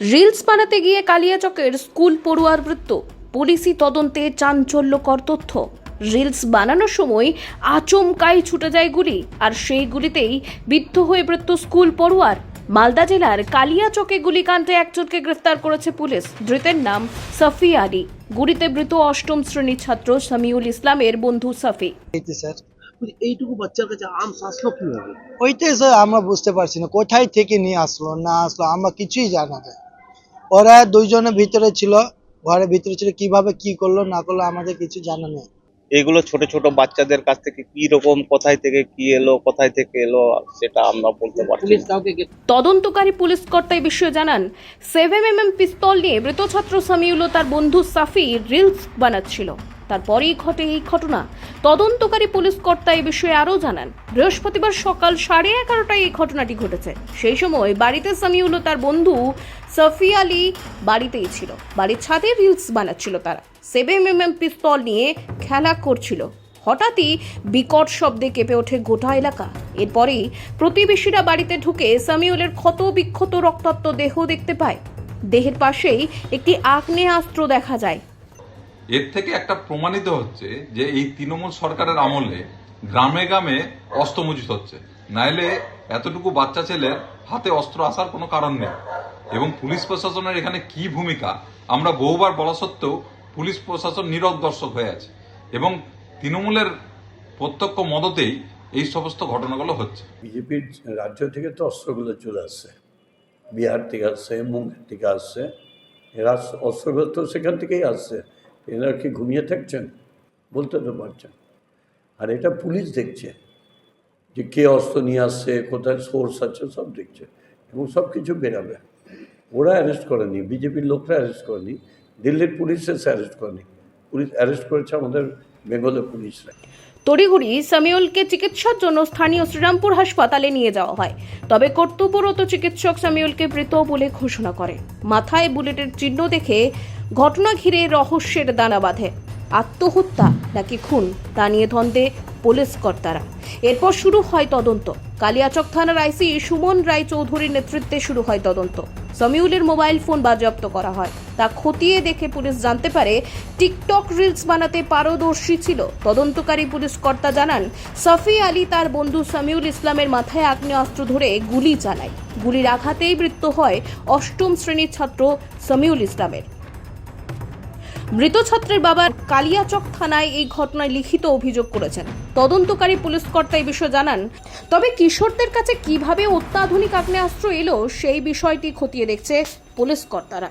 Reels বানাতে গিয়ে কালিয়াচকের school পড়ুয়ার মৃত্যু। পুলিশি তদন্তে চাঞ্চল্যকর তথ্য। রিলস বানানোর সময় আচমকাই ছুটে যায় গুলি আর সেই গুলিতেই বিদ্ধ হয়ে মৃত্যু স্কুল পড়ুয়ার। মালদা জেলার কালিয়াচকে গুলিকাণ্ডে একজনকে গ্রেফতার করেছে পুলিশ। ধৃতের নাম সাফি আলী। গুলিতে মৃত অষ্টম শ্রেণির ছাত্র সামিউল ইসলামের বন্ধু সাফি। এইটুকু বাচ্চার কাছে আম আসলো কীভাবে? ওইটাই স্যার আমরা বুঝতে পারছি না। কোথায় থেকে নিয়ে আসলো না আসলো আমরা কিছুই জানা যায় ওরা দুইজনের ভিতরে ছিল ঘরের ভিতরে ছিল কীভাবে কি করল না করল আমাদের কিছু জানা নেই। এগুলো ছোট ছোট বাচ্চাদের কাছ থেকে কি রকম কোথায় থেকে কি এলো কোথায় থেকে এলো সেটা আমরা বলতে পারছি তদন্তকারী পুলিশ কর্তা এই বিষয়ে জানান সেভেন এম এম পিস্তল নিয়ে মৃত ছাত্র সামিউল ও তার বন্ধু সাফি রিলস বানাচ্ছিল। তারপরেই ঘটে এই ঘটনা। তদন্তকারী পুলিশ কর্তা এই বিষয়ে আরও জানান, বৃহস্পতিবার সকাল সাড়ে এগারোটায় এই ঘটনাটি ঘটেছে। সেই সময় বাড়িতে সামিউল ও তার বন্ধু সাফি আলী বাড়িতেই ছিল। বাড়ির ছাদে রিলস বানাচ্ছিল তারা। সেভেন এম পিস্তল নিয়ে খেলা করছিল। হঠাৎই বিকট শব্দে কেঁপে ওঠে গোটা এলাকা। এরপরেই প্রতিবেশীরা বাড়িতে ঢুকে সামিউলের ক্ষত বিক্ষত রক্তাক্ত দেহ দেখতে পায়। দেহের পাশেই একটি আগ্নেয়াস্ত্র দেখা যায়। এর থেকে একটা প্রমাণিত হচ্ছে যে এই তৃণমূল সরকারের আমলে গ্রামে গ্রামে অস্ত্র মজুত হচ্ছে। নাইলে এতটুকু বাচ্চা ছেলের হাতে অস্ত্র আসার কোনো কারণ নেই। এবং পুলিশ প্রশাসনের এখানে কি ভূমিকা? আমরা বহুবার বলা সত্ত্বেও পুলিশ প্রশাসন নীরব দর্শক হয়ে আছে। এবং তৃণমূলের প্রত্যক্ষ মদতেই এই সমস্ত ঘটনাগুলো হচ্ছে। বিজেপির রাজ্য থেকে তো অস্ত্রগুলো চলে আসছে। বিহার থেকে আসছে মুম্বাই থেকে আসছে। এরা অস্ত্রগুলো তো সেখান থেকেই আসছে। এরা কি ঘুমিয়ে থাকছেন, বলতে তো পারছেন। আর এটা পুলিশ দেখছে যে কে অস্ত্র নিয়ে আসছে, কোথায় সোর্স আছে, সব দেখছে এবং সব কিছু বেরাবে। ওরা অ্যারেস্ট করেনি, বিজেপির লোকরা অ্যারেস্ট করেনি, দিল্লির পুলিশ এসে অ্যারেস্ট করেনি। পুলিশ অ্যারেস্ট করেছে আমাদের বেঙ্গলের পুলিশরা। তড়িঘড়ি সামিউলকে চিকিৎসার জন্য স্থানীয় শ্রীরামপুর হাসপাতালে নিয়ে যাওয়া হয়। তবে কর্তব্যরত চিকিৎসক সামিউলকে মৃত বলে ঘোষণা করে। মাথায় বুলেটের চিহ্ন দেখে ঘটনা ঘিরে রহস্যের দানা বাঁধে। আত্মহত্যা নাকি খুন, তা নিয়ে ধন্দে পুলিশ কর্তারা। এরপর শুরু হয় তদন্ত। কালিয়াচক থানার আইসি সুমন রায় চৌধুরীর নেতৃত্বে শুরু হয় তদন্ত। সামিউলের মোবাইল ফোন বাজেয়াপ্ত করা হয়। তা খতিয়ে দেখে পুলিশ জানতে পারে, টিকটক রিলস বানাতে পারদর্শী ছিল। তদন্তকারী পুলিশ কর্তা জানান, সফি আলী তার বন্ধু সামিউল ইসলামের মাথায় আগ্নেয়াস্ত্র ধরে গুলি চালায়। গুলির আঘাতেই মৃত্যু হয় অষ্টম শ্রেণির ছাত্র সামিউল ইসলামের। মৃত ছাত্রের বাবা কালিয়াচক থানায় এই ঘটনায় লিখিত অভিযোগ করেছেন। তদন্তকারী পুলিশ কর্তা এই বিষয়ে জানান, তবে কিশোরদের কাছে কীভাবে অত্যাধুনিক আগ্নেয়াস্ত্র এলো সেই বিষয়টি খতিয়ে দেখছে পুলিশ কর্তারা।